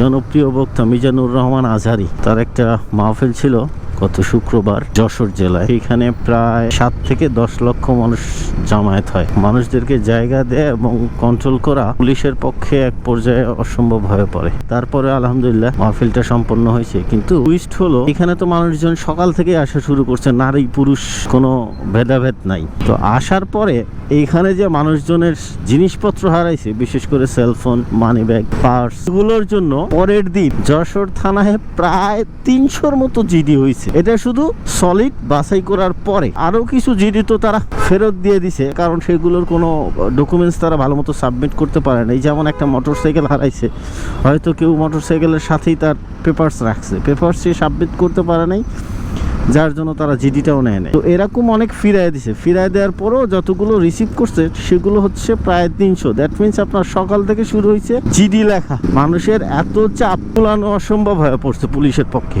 জনপ্রিয় বক্তা মিজানুর রহমান আজহারি, তার একটা মাহফিল ছিল গত শুক্রবার যশোর জেলায়। এখানে প্রায় সাত থেকে দশ লক্ষ মানুষ জামায়াত হয়। মানুষদেরকে জায়গা দেয় এবং কন্ট্রোল করা পুলিশের পক্ষে এক পর্যায়ে অসম্ভব হয়ে পড়ে। তারপরে আলহামদুলিল্লাহ মাহফিলটা সম্পন্ন হয়েছে। কিন্তু টুইস্ট হলো, এখানে তো মানুষজন সকাল থেকে আসা শুরু করছে। নারী পুরুষ কোনো ভেদাভেদ নাই। তো আসার পরে এইখানে যে মানুষজনের জিনিসপত্র হারাইছে, বিশেষ করে সেলফোন মানি ব্যাগ পার্স, এগুলোর জন্য পরের দিন যশোর থানায় প্রায় তিনশোর মতো জিডি হয়েছে এটা শুধু সলিড বাছাই করার পরে আরও কিছু জিডি তো তারা ফেরত দিয়ে দিছে, কারণ সেগুলোর কোনো ডকুমেন্টস তারা ভালো মতো সাবমিট করতে পারে না এই যেমন একটা মোটরসাইকেল হারাইছে, হয়তো কেউ মোটরসাইকেলের সাথেই তার পেপারস রাখছে। পেপারস সে সাবমিট করতে পারে নাই। যার জন্য তারা জিডিটাও নেয় নেয় তো এরকম অনেক ফিরায় দিছে। ফিরায় দেওয়ার পরও যতগুলো রিসিভ করছে, সেগুলো হচ্ছে প্রায় তিনশো। দ্যাট মিনস আপনার সকাল থেকে শুরু হয়েছে জিডি লেখা। মানুষের এত চাপ তোলানো অসম্ভব হয়ে পড়ছে পুলিশের পক্ষে।